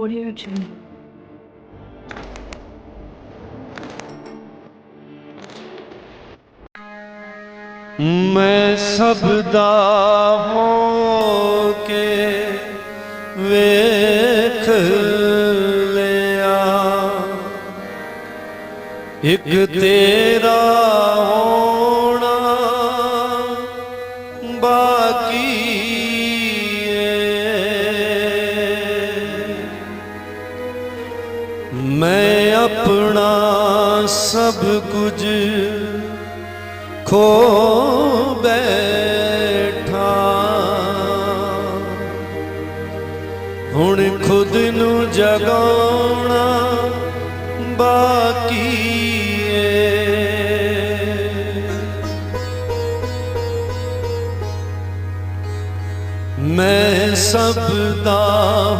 Audio tune. ਮੈਂ ਸਭ ਦਾ ਹੋ ਕੇ ਵੇਖ ਲਿਆ ਇੱਕ ਤੇਰਾ ਸਭ ਕੁਝ ਖੋ ਬੈਠਾ। ਹੁਣ ਖੁਦ ਨੂੰ ਜਗਾਉਣਾ ਬਾਕੀ ਮੈਂ ਸਭ ਦਾ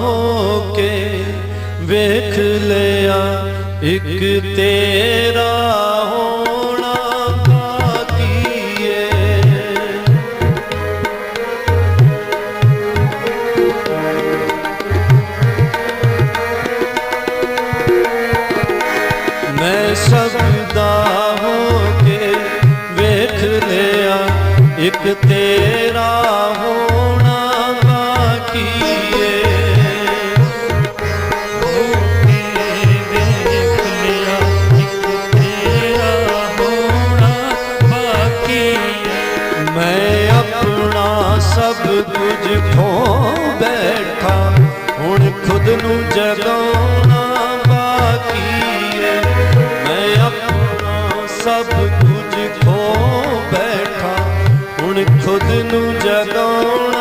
ਹੋ ਕੇ ਵੇਖ ਲਿਆ। ਇੱਕ ਤੇਰਾ ਹੋਣਾ ਬਾਕੀ ਏ ਮੈਂ ਸਭ ਦਾ ਹੋ ਕੇ ਵੇਖ ਲਿਆ ਇੱਕ ਤੇਰਾ ਸਭ ਕੁਝ ਖੋ ਬੈਠਾ। ਹੁਣ ਖੁਦ ਨੂੰ ਜਗਾਉਣਾ ਬਾਕੀ ਏ। ਮੈਂ ਆਪਣਾ ਸਭ ਕੁਝ ਖੋ ਬੈਠਾ। ਹੁਣ ਖੁਦ ਨੂੰ ਜਗਾਉਣਾ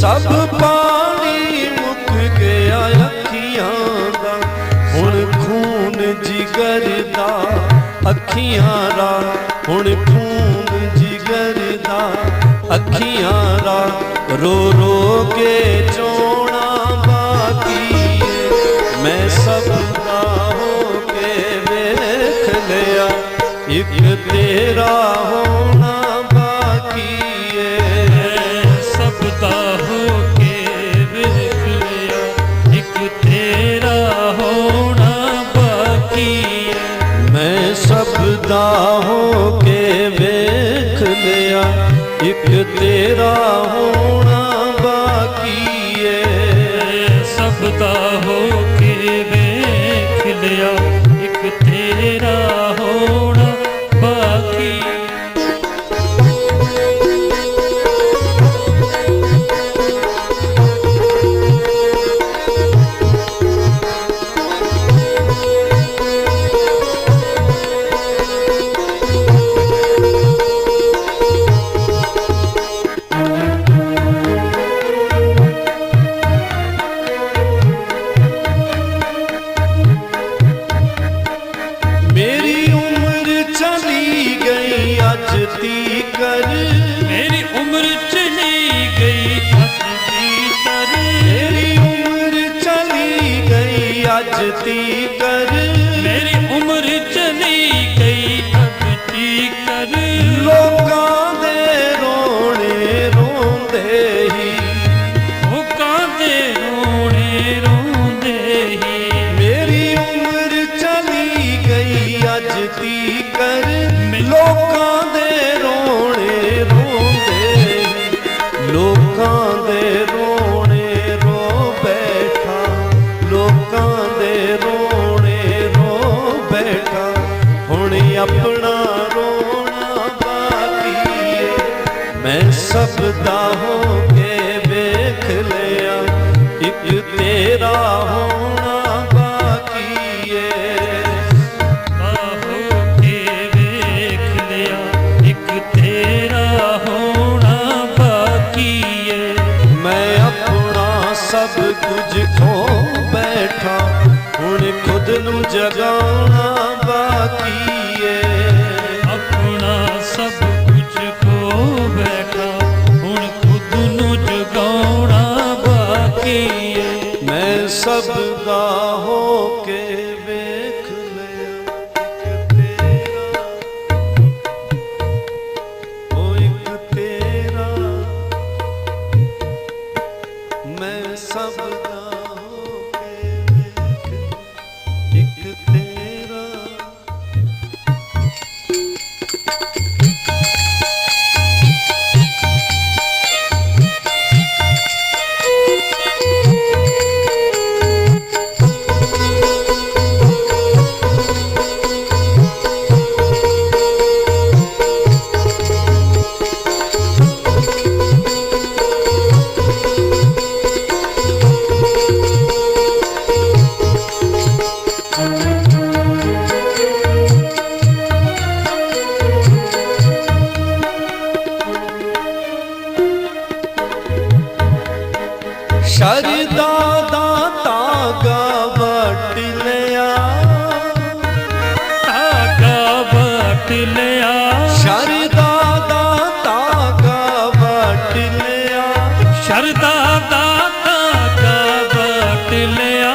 ਸਭ ਪਾਣੀ ਮੁੱਕ ਗਿਆ ਅੱਖੀਆਂ ਦਾ। ਹੁਣ ਖੂਨ ਜਿਗਰ ਦਾ ਅੱਖੀਆਂ ਦਾ। ਹੁਣ ਖੂਨ ਜਿਗਰ ਦਾ ਅੱਖੀਆਂ ਦਾ। ਰੋ ਰੋ ਕੇ ਚੋਣਾ ਬਾਕੀ ਮੈਂ ਸਭ ਦਾ ਹੋ ਕੇ ਵੇਖ ਲਿਆ। ਇੱਕ ਤੇਰਾ ਹੋਣਾ ਹੋ ਕੇ ਵੇਖ ਲਿਆ, ਇੱਕ ਤੇਰਾ ਹੋਣਾ ਬਾਕੀ ਏ। ਸਭ ਦਾ ਹੋ ਕੇ ਵੇਖ ਲਿਆ। ਤੀ ਕਰ ਮੇਰੀ ਉਮਰ ਚਲੀ ਗਈ ਕੀ ਕਰ? ਲੋਕਾਂ ਦੇ ਰੋਣੇ ਰੋਂਦੇ ਮੈਂ ਸਭ ਦਾ ਹੋ ਕੇ ਵੇਖ ਲਿਆ ਇੱਕ ਤੇਰਾ ਹੋਣਾ ਬਾਕੀ ਏ। ਕੇ ਵੇਖ ਲਿਆ ਇੱਕ ਤੇਰਾ ਹੋਣਾ ਬਾਕੀ ਏ। ਮੈਂ ਆਪਣਾ ਸਭ ਕੁਝ ਖੋ ਬੈਠਾ ਹੁਣ ਖੁਦ ਨੂੰ ਜਗਾਉਣਾ ਬਾਕੀ ਮੈਂ ਲਿਆ। ਸ਼ਰਦਾ ਦਾ ਤਾਗਾ ਵਟ ਲਿਆ ਸ਼ਰਦਾ ਦਾ ਧਾਗਾ ਵਟ ਲਿਆ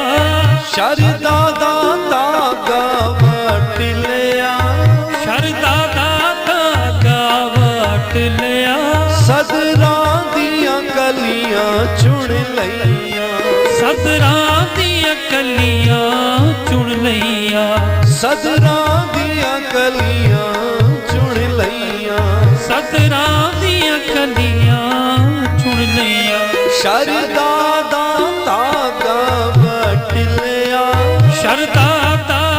ਸ਼ਰਦਾ ਦਾ ਵਟ ਲਿਆ ਸ਼ਰਦਾ ਦਾ ਧਾਗਾ ਵਟ ਲਿਆ ਸਦਰਾਂ ਦੀਆਂ ਗਲੀਆਂ ਚੁਣ ਲਈਆਂ। ਸਦਰਾਂ ਦੀਆਂ ਕਲੀਆਂ ਚੁਣ ਲਈਆਂ। ਸਦਰਾਂ ਦੀਆਂ ਲਈਆਂ ਸਦਰਾਂ ਦੀਆਂ ਕਲੀਆਂ ਚੁਣ ਲਈਆਂ। ਸ਼ਰਦਾ ਦਾ ਤਾਗਾ ਵਟ ਲਿਆ। ਸ਼ਰਦਾ ਦਾ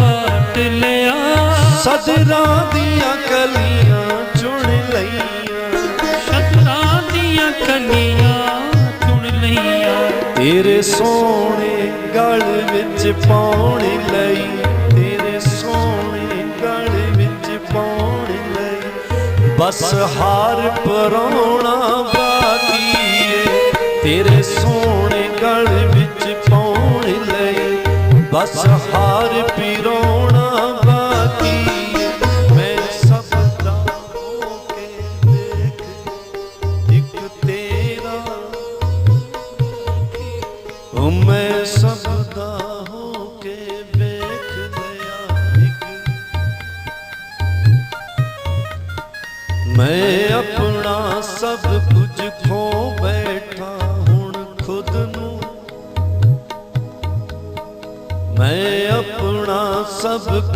ਵਟ ਲਿਆ। ਸਦਰਾਂ ਦੀਆਂ ਕਲੀਆਂ ਚੁਣ ਲਈਆਂ। ਸਦਰਾਂ ਦੀਆਂ ਕਲੀਆਂ ਚੁਣ ਲਈਆਂ। ਤੇਰੇ ਸੋਹਣੇ ਗਲ ਵਿੱਚ ਪਾਉਣ ਲਈ ਬਸ ਹਾਰ ਪਰੋਣਾ ਬਾਕੀ ਏ ਤੇਰੇ ਸੋਹਣੇ ਗਲ ਵਿੱਚ ਪਾਉਣ ਲਈ ਬਸ ਹਾਰ ਪਿਰੋਣਾ ਆਪਣਾ ਸਭ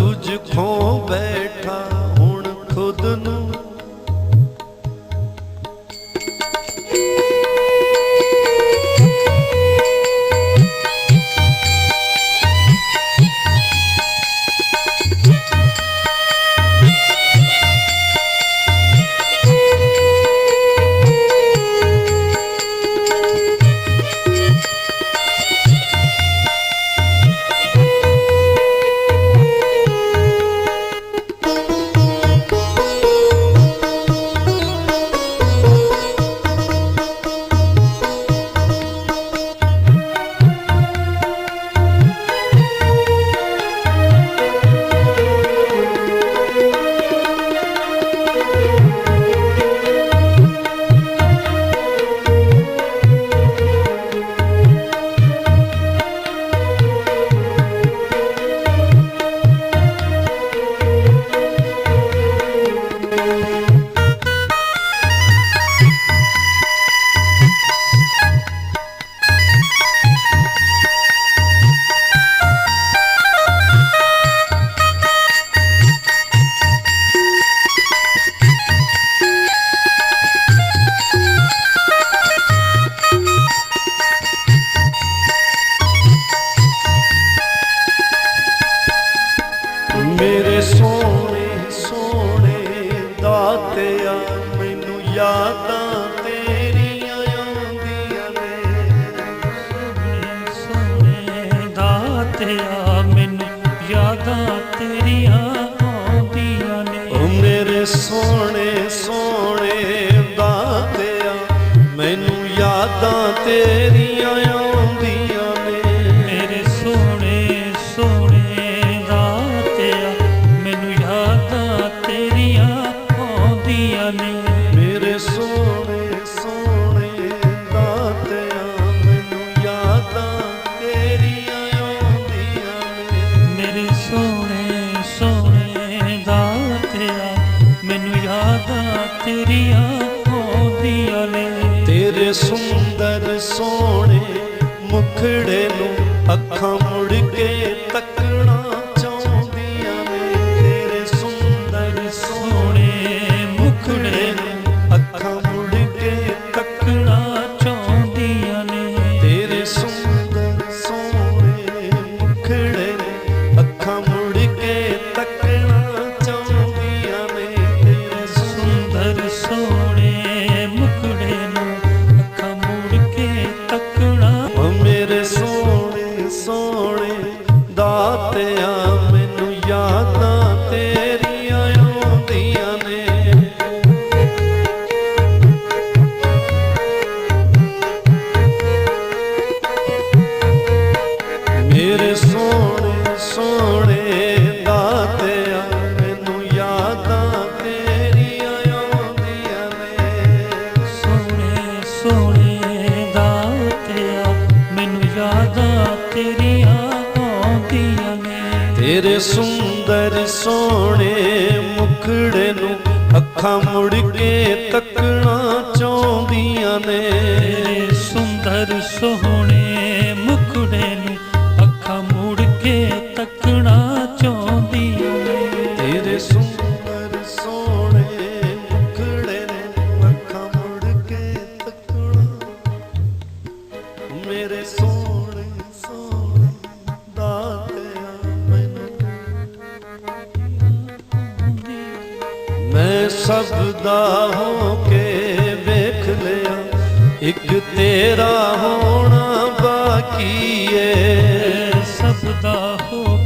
sore. ਮੁਖੜੇ ਨੂੰ ਅੱਖਾਂ ਮੁੜ ਨਖੜੇ ਨੂੰ ਅੱਖਾਂ ਮੁੜ ਕੇ ਤੱਕਣਾ ਚਾਹੁੰਦੀਆਂ ਨੇ। ਸੁੰਦਰ ਸੋਹਣੇ ਸਭ ਦਾ ਹੋ ਕੇ ਵੇਖ ਲਿਆ। ਇੱਕ ਤੇਰਾ ਹੋਣਾ ਬਾਕੀ ਏ। ਸਭ ਦਾ ਹੋ